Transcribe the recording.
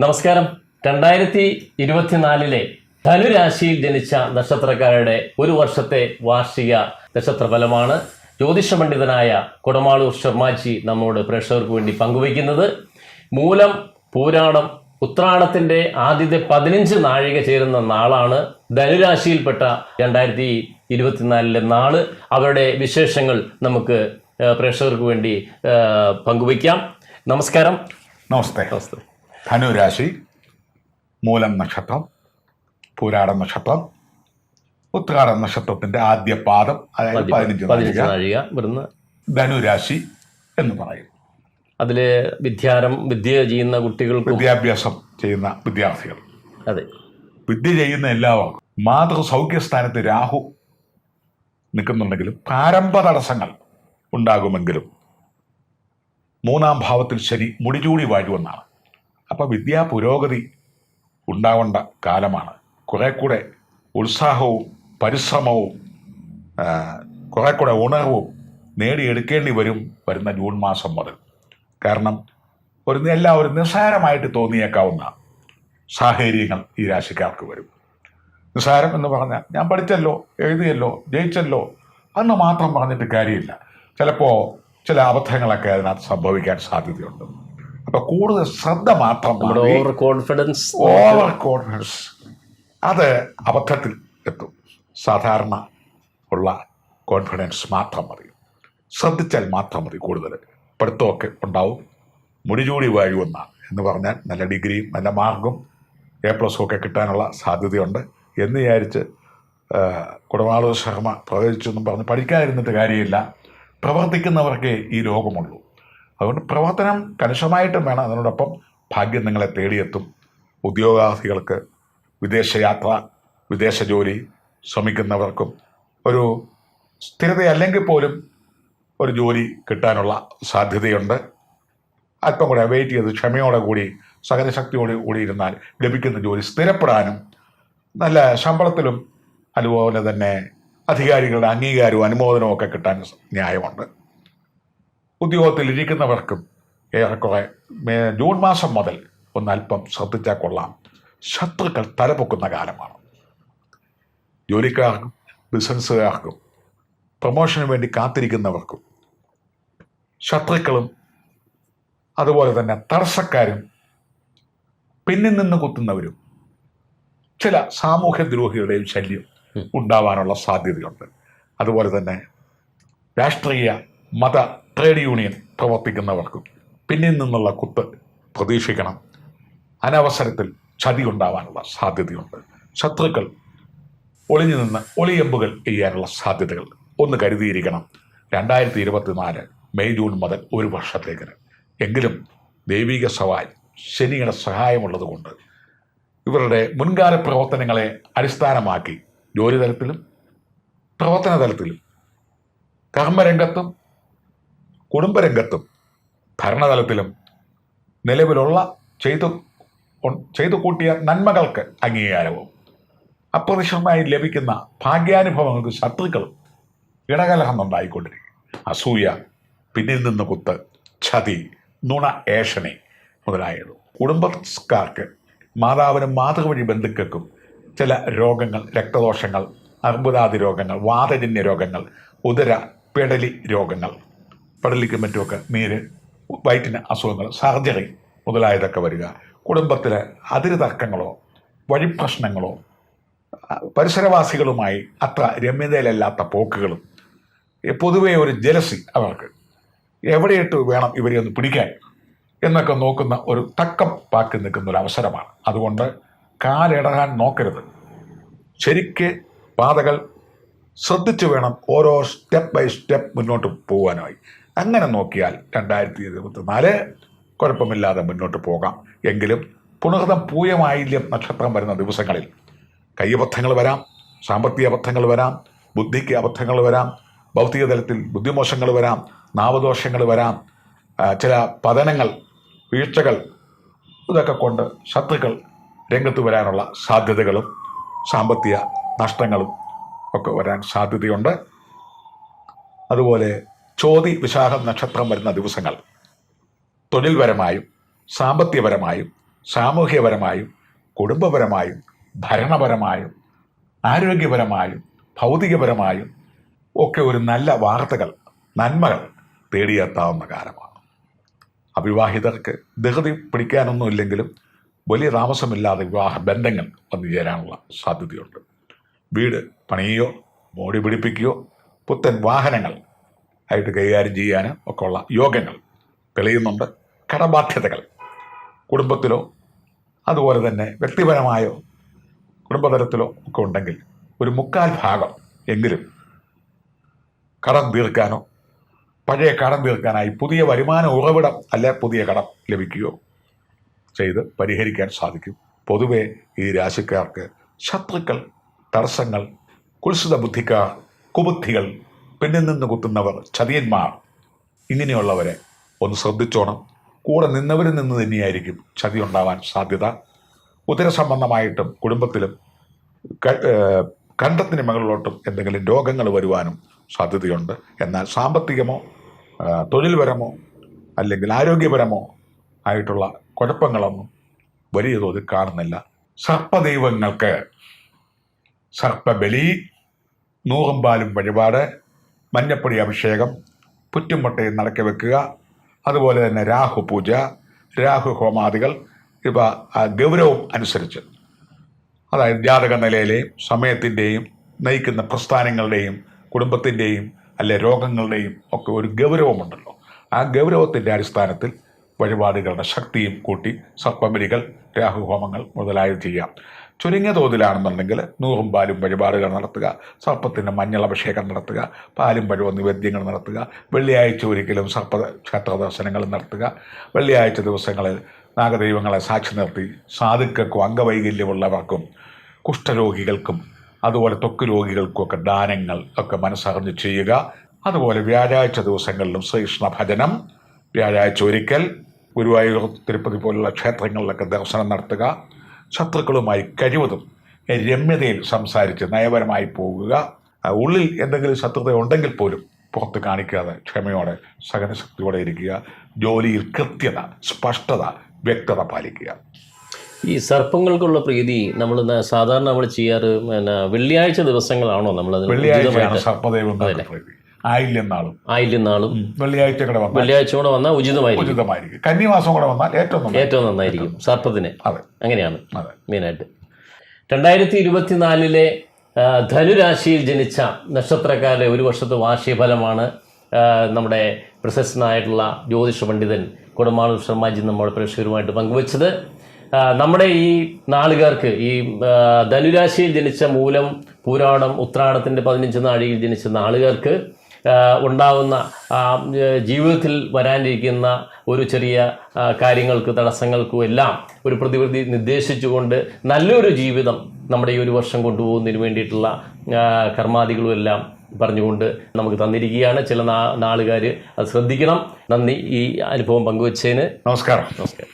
നമസ്കാരം. രണ്ടായിരത്തി ഇരുപത്തിനാലിലെ ധനുരാശിയിൽ ജനിച്ച നക്ഷത്രക്കാരുടെ ഒരു വർഷത്തെ വാർഷിക നക്ഷത്രഫലമാണ് ജ്യോതിഷ പണ്ഡിതനായ കൊടമാളൂർ ശർമാജി നമ്മോട് പ്രേക്ഷകർക്ക് വേണ്ടി പങ്കുവയ്ക്കുന്നത്. മൂലം പൂരാടം ഉത്രാടത്തിന്റെ ആദ്യത്തെ പതിനഞ്ച് നാഴിക ചേരുന്ന നാളാണ് ധനുരാശിയിൽപ്പെട്ട രണ്ടായിരത്തി ഇരുപത്തിനാലിലെ നാൾ. അവരുടെ വിശേഷങ്ങൾ നമുക്ക് പ്രേക്ഷകർക്ക് വേണ്ടി പങ്കുവയ്ക്കാം. നമസ്കാരം. നമസ്തേ. നമസ്തേ. ധനുരാശി മൂലം നക്ഷത്രം പൂരാടം നക്ഷത്രം ഉത്രാടം നക്ഷത്രത്തിന്റെ ആദ്യ പാദം അതായത് പതിനഞ്ച് നാഴിക. വരുന്ന ധനുരാശി എന്ന് പറയും. അതിൽ വിദ്യാരം വിദ്യ ചെയ്യുന്ന കുട്ടികൾക്കും വിദ്യാഭ്യാസം ചെയ്യുന്ന വിദ്യാർത്ഥികൾ. അതെ. വിദ്യ ചെയ്യുന്ന എല്ലാവർക്കും മാതൃ സൗഖ്യസ്ഥാനത്ത് രാഹു നിൽക്കുന്നുണ്ടെങ്കിലും പ്രാരംഭ തടസ്സങ്ങൾ ഉണ്ടാകുമെങ്കിലും മൂന്നാം ഭാവത്തിൽ ശനി മുടിചൂടി വാഴുമെന്നാണ് അപ്പം വിദ്യാ പുരോഗതി ഉണ്ടാവേണ്ട കാലമാണ്. കുറെ കൂടെ ഉത്സാഹവും പരിശ്രമവും കുറെ കൂടെ ഉണർവും നേടിയെടുക്കേണ്ടി വരും വരുന്ന ജൂൺ മാസം മുതൽ. കാരണം ഒരു എല്ലാം ഒരു നിസ്സാരമായിട്ട് തോന്നിയേക്കാവുന്ന സാഹചര്യങ്ങൾ ഈ രാശിക്കാർക്ക് വരും. നിസ്സാരം എന്ന് പറഞ്ഞാൽ ഞാൻ പഠിച്ചല്ലോ എഴുതിയല്ലോ ജയിച്ചല്ലോ അന്ന് മാത്രം പറഞ്ഞിട്ട് കാര്യമില്ല. ചിലപ്പോൾ ചില അബദ്ധങ്ങളൊക്കെ അതിനകത്ത് സംഭവിക്കാൻ സാധ്യതയുണ്ട്. കൂടുതൽ ശ്രദ്ധ മാത്രം ഓവർ കോൺഫിഡൻസ് ഓവർ കോൺഫിഡൻസ് അത് അബദ്ധത്തിൽ എത്തും. സാധാരണ ഉള്ള കോൺഫിഡൻസ് മാത്രം മതി. ശ്രദ്ധിച്ചാൽ മാത്രം മതി കൂടുതൽ. പഠിത്തമൊക്കെ ഉണ്ടാവും. മുടിചൂടി വാഴുമെന്നാണ് എന്ന് പറഞ്ഞാൽ നല്ല ഡിഗ്രിയും നല്ല മാർക്കും എ പ്ലസും ഒക്കെ കിട്ടാനുള്ള സാധ്യതയുണ്ട് എന്ന് വിചാരിച്ച് കുടമാളു ശർമ്മ പ്രവചിച്ചെന്നും പറഞ്ഞ് പഠിക്കാതിരുന്നിട്ട് കാര്യമില്ല. പ്രവർത്തിക്കുന്നവർക്കേ ഈ ലോകമുള്ളൂ അതുകൊണ്ട് പ്രവർത്തനം കണിശമായിട്ടും വേണം. അതിനോടൊപ്പം ഭാഗ്യം നിങ്ങളെ തേടിയെത്തും. ഉദ്യോഗാർത്ഥികൾക്ക് വിദേശയാത്ര വിദേശ ജോലി ശ്രമിക്കുന്നവർക്കും ഒരു സ്ഥിരതയല്ലെങ്കിൽ പോലും ഒരു ജോലി കിട്ടാനുള്ള സാധ്യതയുണ്ട്. അല്പം കൂടെ വെയിറ്റ് ചെയ്ത് ക്ഷമയോടെ കൂടി സഹനശക്തിയോടെ കൂടി ഇരുന്നാൽ ലഭിക്കുന്ന ജോലി സ്ഥിരപ്പെടാനും നല്ല ശമ്പളത്തിലും അതുപോലെ തന്നെ അധികാരികളുടെ അംഗീകാരവും അനുമോദനവും ഒക്കെ കിട്ടാൻ ന്യായമുണ്ട്. ഉദ്യോഗത്തിൽ ഇരിക്കുന്നവർക്കും ഏറെക്കുറെ മേ- ജൂൺ മാസം മുതൽ ഒന്നല്പം ശ്രദ്ധിച്ചാൽ കൊള്ളാം. ശത്രുക്കൾ തലപൊക്കുന്ന കാലമാണ്. ജോലിക്കാർക്കും ബിസിനസ്സുകാർക്കും പ്രൊമോഷന് വേണ്ടി കാത്തിരിക്കുന്നവർക്കും ശത്രുക്കളും അതുപോലെ തന്നെ തടസ്സക്കാരും പിന്നിൽ നിന്ന് കുത്തുന്നവരും ചില സാമൂഹ്യ ദ്രോഹികളുടെയും ശല്യം ഉണ്ടാവാനുള്ള സാധ്യതയുണ്ട്. അതുപോലെ തന്നെ രാഷ്ട്രീയ മത ട്രേഡ് യൂണിയൻ പ്രവർത്തിക്കുന്നവർക്കും പിന്നിൽ നിന്നുള്ള കുത്ത് പ്രതീക്ഷിക്കണം. അനവസരത്തിൽ ചതി ഉണ്ടാവാനുള്ള സാധ്യതയുണ്ട്. ശത്രുക്കൾ ഒളിഞ്ഞു നിന്ന് ഒളിയമ്പുകൾ ചെയ്യാനുള്ള സാധ്യതകൾ ഒന്ന് കരുതിയിരിക്കണം. രണ്ടായിരത്തി ഇരുപത്തിനാല് മെയ് ജൂൺ മുതൽ ഒരു വർഷത്തേക്കിന് എങ്കിലും ദൈവിക സവാൽ ശനിയുടെ സഹായമുള്ളതുകൊണ്ട് ഇവരുടെ മുൻകാല പ്രവർത്തനങ്ങളെ അടിസ്ഥാനമാക്കി ജോലി തലത്തിലും പ്രവർത്തന തലത്തിലും കർമ്മരംഗത്തും കുടുംബരംഗത്തും ഭരണതലത്തിലും നിലവിലുള്ള ചെയ്തു ചെയ്തു കൂട്ടിയ നന്മകൾക്ക് അംഗീകാരവും അപ്രതീക്ഷിതമായി ലഭിക്കുന്ന ഭാഗ്യാനുഭവങ്ങൾക്ക് ശത്രുക്കൾ ഇടകലഹന്നുണ്ടായിക്കൊണ്ടിരിക്കും അസൂയ പിന്നിൽ നിന്ന് കുത്ത് ഛതി നുണ ഏഷണി മുതലായത് കുടുംബക്കാർക്ക് മാതാവിനും മാതൃവഴി ബന്ധുക്കൾക്കും ചില രോഗങ്ങൾ രക്തദോഷങ്ങൾ അർബുദാദി രോഗങ്ങൾ വാതജന്യ രോഗങ്ങൾ ഉദര പെടലി രോഗങ്ങൾ പെടലിക്കും മറ്റുമൊക്കെ നീര് വയറ്റിന് അസുഖങ്ങൾ സർജറി മുതലായതൊക്കെ വരിക. കുടുംബത്തിൽ അതിര് തർക്കങ്ങളോ വഴിപ്രശ്നങ്ങളോ പരിസരവാസികളുമായി അത്ര രമ്യതയിലല്ലാത്ത പോക്കുകളും പൊതുവെ ഒരു ജലസി അവർക്ക്. എവിടെയിട്ട് വേണം ഇവരെ ഒന്ന് പിടിക്കാൻ എന്നൊക്കെ നോക്കുന്ന ഒരു തക്കം പാക്കി നിൽക്കുന്ന ഒരു അവസരമാണ്. അതുകൊണ്ട് കാലിടകാൻ നോക്കരുത്. ശരിക്ക് പാതകൾ ശ്രദ്ധിച്ചു വേണം ഓരോ സ്റ്റെപ്പ് ബൈ സ്റ്റെപ്പ് മുന്നോട്ട് പോകാനായി അങ്ങനെ നോക്കിയാൽ രണ്ടായിരത്തി ഇരുപത്തിനാല് കുഴപ്പമില്ലാതെ മുന്നോട്ട് പോകാം. എങ്കിലും പുണർതം പൂയമായില്യം നക്ഷത്രം വരുന്ന ദിവസങ്ങളിൽ കൈയബദ്ധങ്ങൾ വരാം സാമ്പത്തിക അബദ്ധങ്ങൾ വരാം ബുദ്ധിക്ക് അബദ്ധങ്ങൾ വരാം ഭൗതിക തലത്തിൽ ബുദ്ധിമോശങ്ങൾ വരാം നാവദോഷങ്ങൾ വരാം ചില പതനങ്ങൾ വീഴ്ചകൾ ഇതൊക്കെ കൊണ്ട് ശത്രുക്കൾ രംഗത്ത് വരാനുള്ള സാധ്യതകളും സാമ്പത്തിക നഷ്ടങ്ങളും ഒക്കെ വരാൻ സാധ്യതയുണ്ട്. അതുപോലെ ചോതി വിശാഖം നക്ഷത്രം വരുന്ന ദിവസങ്ങൾ. തൊഴിൽപരമായും സാമ്പത്തികപരമായും സാമൂഹ്യപരമായും കുടുംബപരമായും ഭരണപരമായും ആരോഗ്യപരമായും ഭൗതികപരമായും ഒക്കെ ഒരു നല്ല വാർത്തകൾ നന്മകൾ തേടിയെത്താവുന്ന കാലമാണ്. അവിവാഹിതർക്ക് ധൃതി പിടിക്കാനൊന്നുമില്ലെങ്കിലും വലിയ താമസമില്ലാതെ വിവാഹ ബന്ധങ്ങൾ വന്നു ചേരാനുള്ള സാധ്യതയുണ്ട്. വീട് പണിയോ മോടി പിടിപ്പിക്കുകയോ പുത്തൻ വാഹനങ്ങൾ ആയിട്ട് കൈകാര്യം ചെയ്യാനും ഒക്കെ ഉള്ള യോഗങ്ങൾ തെളിയുന്നുണ്ട്. കടബാധ്യതകൾ കുടുംബത്തിലോ അതുപോലെ തന്നെ വ്യക്തിപരമായോ കുടുംബതലത്തിലോ ഒക്കെ ഉണ്ടെങ്കിൽ ഒരു മുക്കാൽ ഭാഗം എങ്കിലും കടം തീർക്കാനോ പഴയ കടം തീർക്കാനായി പുതിയ വരുമാന ഉറവിടം അല്ലെ പുതിയ കടം ലഭിക്കുകയോ ചെയ്ത് പരിഹരിക്കാൻ സാധിക്കും. പൊതുവെ ഈ രാശിക്കാർക്ക് ശത്രുക്കൾ തടസ്സങ്ങൾ കുൽസിത ബുദ്ധിക്കാർ കുബുദ്ധികൾ പിന്നിൽ നിന്ന് കുത്തുന്നവർ ചതിയന്മാർ ഇങ്ങനെയുള്ളവരെ ഒന്ന് ശ്രദ്ധിച്ചോണം. കൂടെ നിന്നവരിൽ നിന്ന് തന്നെയായിരിക്കും ചതി ഉണ്ടാവാൻ സാധ്യത. ഉദര സംബന്ധമായിട്ടും കുടുംബത്തിലും കണ്ടത്തിന് മുകളിലോട്ടും എന്തെങ്കിലും രോഗങ്ങൾ വരുവാനും സാധ്യതയുണ്ട്. എന്നാൽ സാമ്പത്തികമോ തൊഴിൽപരമോ അല്ലെങ്കിൽ ആരോഗ്യപരമോ ആയിട്ടുള്ള കുഴപ്പങ്ങളൊന്നും വലിയ തോതിൽ കാണുന്നില്ല. സർപ്പദൈവങ്ങൾക്ക് സർപ്പബലി നൂകമ്പാലും പാലും വഴിപാട് മഞ്ഞപ്പൊടി അഭിഷേകം പുറ്റുമുട്ടയും നടക്കി വെക്കുക. അതുപോലെ തന്നെ രാഹു പൂജ രാഹു ഹോമാദികൾ ഇവ ഗൗരവം അനുസരിച്ച്. അതായത് ജാതക നിലയിലെയും സമയത്തിന്റെയും നയിക്കുന്ന പ്രസ്ഥാനങ്ങളുടെയും കുടുംബത്തിന്റെയും അല്ലെ രോഗങ്ങളുടെയും ഒക്കെ ഒരു ഗൗരവമുണ്ടല്ലോ. ആ ഗൗരവത്തിന്റെ അടിസ്ഥാനത്തിൽ വഴിപാടുകളുടെ ശക്തിയും കൂട്ടി സർപ്പബലികൾ രാഹുഹോമങ്ങൾ മുതലായവ ചെയ്യാം. ചുരുങ്ങിയ തോതിലാണെന്നുണ്ടെങ്കിൽ നൂറും പാലും വഴിപാടുകൾ നടത്തുക സർപ്പത്തിന്റെ മഞ്ഞൾ അഭിഷേകം നടത്തുക പാലും പഴവും നിവേദ്യങ്ങൾ നടത്തുക വെള്ളിയാഴ്ച ഒരിക്കലും സർപ്പ ക്ഷേത്ര ദർശനങ്ങൾ നടത്തുക വെള്ളിയാഴ്ച ദിവസങ്ങളിൽ നാഗദൈവങ്ങളെ സാക്ഷി നിർത്തി സാധുക്കൾക്കും അംഗവൈകല്യമുള്ളവർക്കും കുഷ്ഠരോഗികൾക്കും അതുപോലെ ത്വക്ക് രോഗികൾക്കുമൊക്കെ ദാനങ്ങൾ ഒക്കെ മനസ്സറിഞ്ഞ് ചെയ്യുക. അതുപോലെ വ്യാഴാഴ്ച ദിവസങ്ങളിലും ശ്രീകൃഷ്ണ ഭജനം വ്യാഴാഴ്ച ഒരിക്കൽ ഗുരുവായൂർ തിരുപ്പതി പോലുള്ള ക്ഷേത്രങ്ങളിലൊക്കെ ദർശനം നടത്തുക. ശത്രുക്കളുമായി കഴിവതും രമ്യതയിൽ സംസാരിച്ച് നയപരമായി പോകുക. ഉള്ളിൽ എന്തെങ്കിലും ശത്രുത ഉണ്ടെങ്കിൽ പോലും പുറത്ത് കാണിക്കാതെ ക്ഷമയോടെ സഹനശക്തിയോടെ ഇരിക്കുക. ജോലിയിൽ കൃത്യത സ്പഷ്ടത വ്യക്തത പാലിക്കുക. ഈ സർപ്പങ്ങൾക്കുള്ള പ്രീതി നമ്മൾ സാധാരണ നമ്മൾ ചെയ്യാറ് പിന്നെ വെള്ളിയാഴ്ച ദിവസങ്ങളാണോ നമ്മൾ വെള്ളിയാഴ്ച വെള്ളിയാഴ്ചയാണ് ഉചിതമായിട്ട്? പ്രീതി. ആയില്യം നാളും ആയില്യം നാളും വെള്ളിയാഴ്ച കൂടെ വന്നാൽ വെള്ളിയാഴ്ച കൂടെ വന്നാൽ ഉചിതമായിരിക്കും. ഉചിതമായിരിക്കും. കന്നിമാസം കൂടെ വന്നാൽ ഏറ്റവും ഏറ്റവും നന്നായിരിക്കും. സർപ്പത്തിന്. അതെ. അങ്ങനെയാണ് മെയിനായിട്ട്. രണ്ടായിരത്തി ഇരുപത്തിനാലിലെ ധനുരാശിയിൽ ജനിച്ച നക്ഷത്രക്കാരുടെ ഒരു വർഷത്തെ വാർഷിക ഫലമാണ് നമ്മുടെ പ്രശസ്തനായിട്ടുള്ള ജ്യോതിഷ പണ്ഡിതൻ കൊടുമാളൂർ ശർമാജി നമ്മുടെ പ്രേക്ഷകരുമായിട്ട് പങ്കുവച്ചത്. നമ്മുടെ ഈ നാളുകാർക്ക് ഈ ധനുരാശിയിൽ ജനിച്ച മൂലം പൂരാടം ഉത്രാടത്തിന്റെ പതിനഞ്ച് നാഴിയിൽ ജനിച്ച നാളുകാർക്ക് ഉണ്ടാവുന്ന ജീവിതത്തിൽ വരാനിരിക്കുന്ന ഒരു ചെറിയ കാര്യങ്ങൾക്ക് തടസ്സങ്ങൾക്കും എല്ലാം ഒരു പ്രതിവിധി നിർദ്ദേശിച്ചുകൊണ്ട് നല്ലൊരു ജീവിതം നമ്മുടെ ഈ ഒരു വർഷം കൊണ്ടുപോകുന്നതിന് വേണ്ടിയിട്ടുള്ള കർമാദികളും എല്ലാം പറഞ്ഞുകൊണ്ട് നമുക്ക് തന്നിരിക്കുകയാണ്. ചില നാളുകാർ അത് ശ്രദ്ധിക്കണം. നന്ദി. ഈ അനുഭവം പങ്കുവച്ചതിന് നമസ്കാരം. നമസ്കാരം.